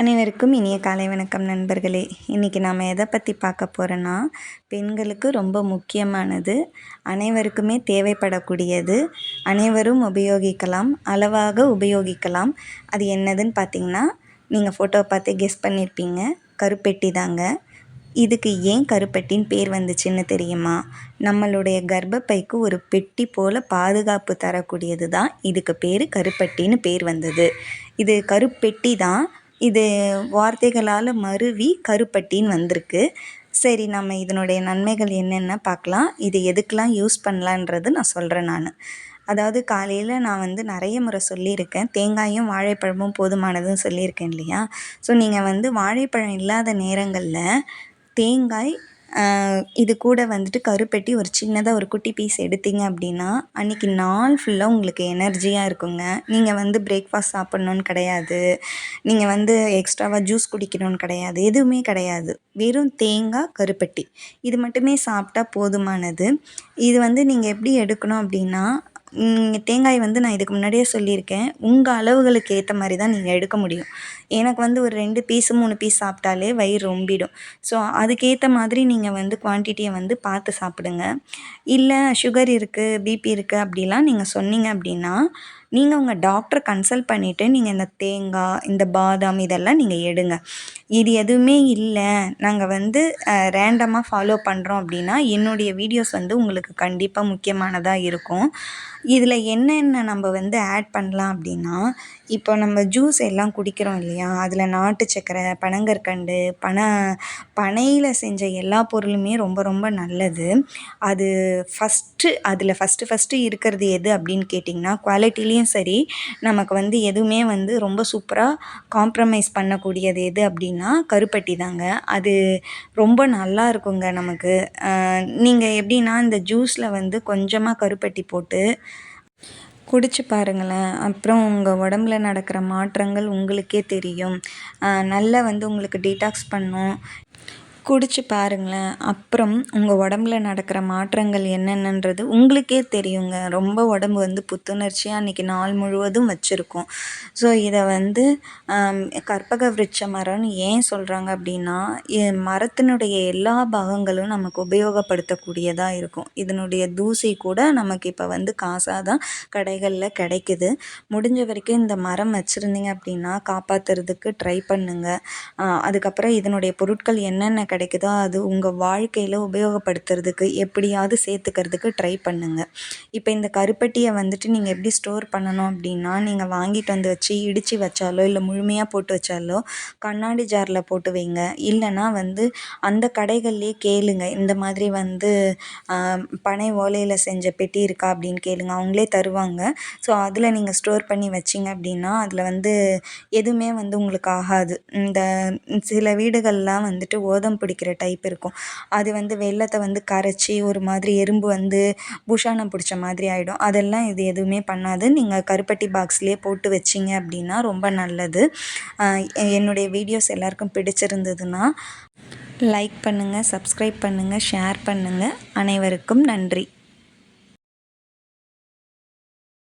அனைவருக்கும் இனிய காலை வணக்கம் நண்பர்களே. இன்றைக்கி நாம் எதை பற்றி பார்க்க போகிறோன்னா பெண்களுக்கு ரொம்ப முக்கியமானது அனைவருக்குமே தேவைப்படக்கூடியது அனைவரும் உபயோகிக்கலாம் அளவாக உபயோகிக்கலாம். அது என்னதுன்னு பார்த்தீங்கன்னா நீங்கள் ஃபோட்டோவை பார்த்து கெஸ் பண்ணியிருப்பீங்க கருப்பெட்டி தாங்க. இதுக்கு ஏன் கருப்பெட்டின்னு பேர் வந்துச்சுன்னு தெரியுமா? நம்மளுடைய கர்ப்பப்பைக்கு ஒரு பெட்டி போல் பாதுகாப்பு தரக்கூடியது தான் இதுக்கு பேர் கருப்பெட்டின்னு பேர் வந்தது. இது கருப்பெட்டி தான் இது வார்த்தைகளால் மருவி கருப்பட்டின்னு வந்திருக்கு. சரி நம்ம இதனுடைய நன்மைகள் என்னென்ன பார்க்கலாம். இது எதுக்கெலாம் யூஸ் பண்ணலான்றது நான் சொல்கிறேன் நான். அதாவது காலையில் நான் வந்து நிறைய முறை சொல்லியிருக்கேன். தேங்காயும் வாழைப்பழமும் போதுமானதுன்னு சொல்லியிருக்கேன் இல்லையா? ஸோ நீங்கள் வந்து வாழைப்பழம் இல்லாத நேரங்களில் தேங்காய் இது கூட வந்துட்டு கருப்பட்டி ஒரு சின்னதாக ஒரு குட்டி பீஸ் எடுத்தீங்க அப்படின்னா அன்றைக்கி நாள் ஃபுல்லாக உங்களுக்கு எனர்ஜியாக இருக்குங்க. நீங்கள் வந்து பிரேக்ஃபாஸ்ட் சாப்பிட்ணுன்னு கிடையாது. நீங்கள் வந்து எக்ஸ்ட்ராவாக ஜூஸ் குடிக்கணும்னு கிடையாது. எதுவுமே கிடையாது. வெறும் தேங்காய் கருப்பட்டி. இது மட்டுமே சாப்பிட்டா போதுமானது. இது வந்து நீங்கள் எப்படி எடுக்கணும் அப்படின்னா தேங்காய் வந்து நான் இதுக்கு முன்னாடியே சொல்லியிருக்கேன். உங்கள் அளவுகளுக்கு ஏற்ற மாதிரி தான் நீங்கள் எடுக்க முடியும். எனக்கு வந்து ஒரு ரெண்டு பீஸு மூணு பீஸ் சாப்பிட்டாலே வயிறு ரொம்பிடும். ஸோ அதுக்கேற்ற மாதிரி நீங்கள் வந்து குவான்டிட்டியை வந்து பார்த்து சாப்பிடுங்க. இல்லை சுகர் இருக்குது பிபி இருக்குது அப்படிலாம் நீங்கள் சொன்னீங்க அப்படின்னா நீங்கள் உங்கள் டாக்டரை கன்சல்ட் பண்ணிவிட்டு நீங்கள் இந்த தேங்காய் இந்த பாதாம் இதெல்லாம் நீங்கள் எடுங்க. இது எதுவுமே இல்லை. நாங்கள் வந்து ரேண்டமாக ஃபாலோ பண்ணுறோம் அப்படின்னா என்னுடைய வீடியோஸ் வந்து உங்களுக்கு கண்டிப்பாக முக்கியமானதாக இருக்கும். இதில் என்னென்ன நம்ம வந்து ஆட் பண்ணலாம் அப்படின்னா இப்போ நம்ம ஜூஸ் எல்லாம் குடிக்கிறோம் இல்லையா? அதில் நாட்டு சக்கரை பனங்கற்கண்டு பனை பனையில் செஞ்ச எல்லா பொருளுமே ரொம்ப ரொம்ப நல்லது. அது ஃபஸ்ட்டு அதில் ஃபஸ்ட்டு ஃபஸ்ட்டு இருக்கிறது எது அப்படின்னு கேட்டிங்கன்னா குவாலிட்டிலேயும் சரி நமக்கு வந்து எதுவுமே வந்து ரொம்ப சூப்பராக காம்ப்ரமைஸ் பண்ணக்கூடியது எது அப்படின்னு கருப்பட்டி தாங்க. அது ரொம்ப நல்லா இருக்குங்க நமக்கு. நீங்கள் எப்படின்னா இந்த ஜூஸில் வந்து கொஞ்சமாக கருப்பட்டி போட்டு குடிச்சு பாருங்களேன். அப்புறம் உங்கள் உடம்புல நடக்கிற மாற்றங்கள் உங்களுக்கே தெரியும். நல்லா வந்து உங்களுக்கு டீடாக்ஸ் பண்ணும். குடிச்சு பாருங்களேன். அப்புறம் உங்கள் உடம்புல நடக்கிற மாற்றங்கள் என்னென்னன்றது உங்களுக்கே தெரியுங்க. ரொம்ப உடம்பு வந்து புத்துணர்ச்சியாக அன்றைக்கி நாள் முழுவதும் வச்சுருக்கும். ஸோ இதை வந்து கற்பக விருட்ச மரம்னு ஏன் சொல்கிறாங்க அப்படின்னா மரத்தினுடைய எல்லா பாகங்களும் நமக்கு உபயோகப்படுத்தக்கூடியதாக இருக்கும். இதனுடைய தூசி கூட நமக்கு இப்போ வந்து காசாக தான் கடைகளில் கிடைக்குது. முடிஞ்ச வரைக்கும் இந்த மரம் வச்சுருந்தீங்க அப்படின்னா காப்பாற்றுறதுக்கு ட்ரை பண்ணுங்கள் அதுக்கப்புறம் இதனுடைய பொருட்கள் என்னென்ன கிடைக்குதோ அது உங்கள் வாழ்க்கையில் உபயோகப்படுத்துறதுக்கு எப்படியாவது சேர்த்துக்கிறதுக்கு ட்ரை பண்ணுங்கள் இப்போ இந்த கருப்பட்டியை வந்துட்டு நீங்கள் எப்படி ஸ்டோர் பண்ணணும் அப்படின்னா நீங்கள் வாங்கிட்டு வந்து வச்சு இடித்து வச்சாலோ இல்லை முழுமையாக போட்டு வச்சாலோ கண்ணாடி ஜாரில் போட்டு வைங்க. இல்லைனா வந்து அந்த கடைகள்லேயே கேளுங்க. இந்த மாதிரி வந்து பனை ஓலையில் செஞ்ச பெட்டி இருக்கா அப்படின்னு கேளுங்க. அவங்களே தருவாங்க. ஸோ அதில் நீங்கள் ஸ்டோர் பண்ணி வச்சிங்க அப்படின்னா அதில் வந்து எதுவுமே வந்து உங்களுக்கு ஆகாது. இந்த சில வீடுகள்லாம் வந்துட்டு ஓதம் பிடிக்கிற டைப் இருக்கும். அது வந்து வெள்ளத்தை வந்து கரைச்சி ஒரு மாதிரி எறும்பு வந்து புஷானம் பிடிச்ச மாதிரி ஆகிடும் அதெல்லாம் இது எதுவுமே பண்ணாது. நீங்கள் கருப்பட்டி பாக்ஸ்லேயே போட்டு வச்சிங்க அப்படின்னா ரொம்ப நல்லது. என்னுடைய வீடியோஸ் எல்லாருக்கும் பிடிச்சிருந்ததுன்னா லைக் பண்ணுங்கள் சப்ஸ்கிரைப் பண்ணுங்கள் ஷேர் பண்ணுங்கள் அனைவருக்கும் நன்றி.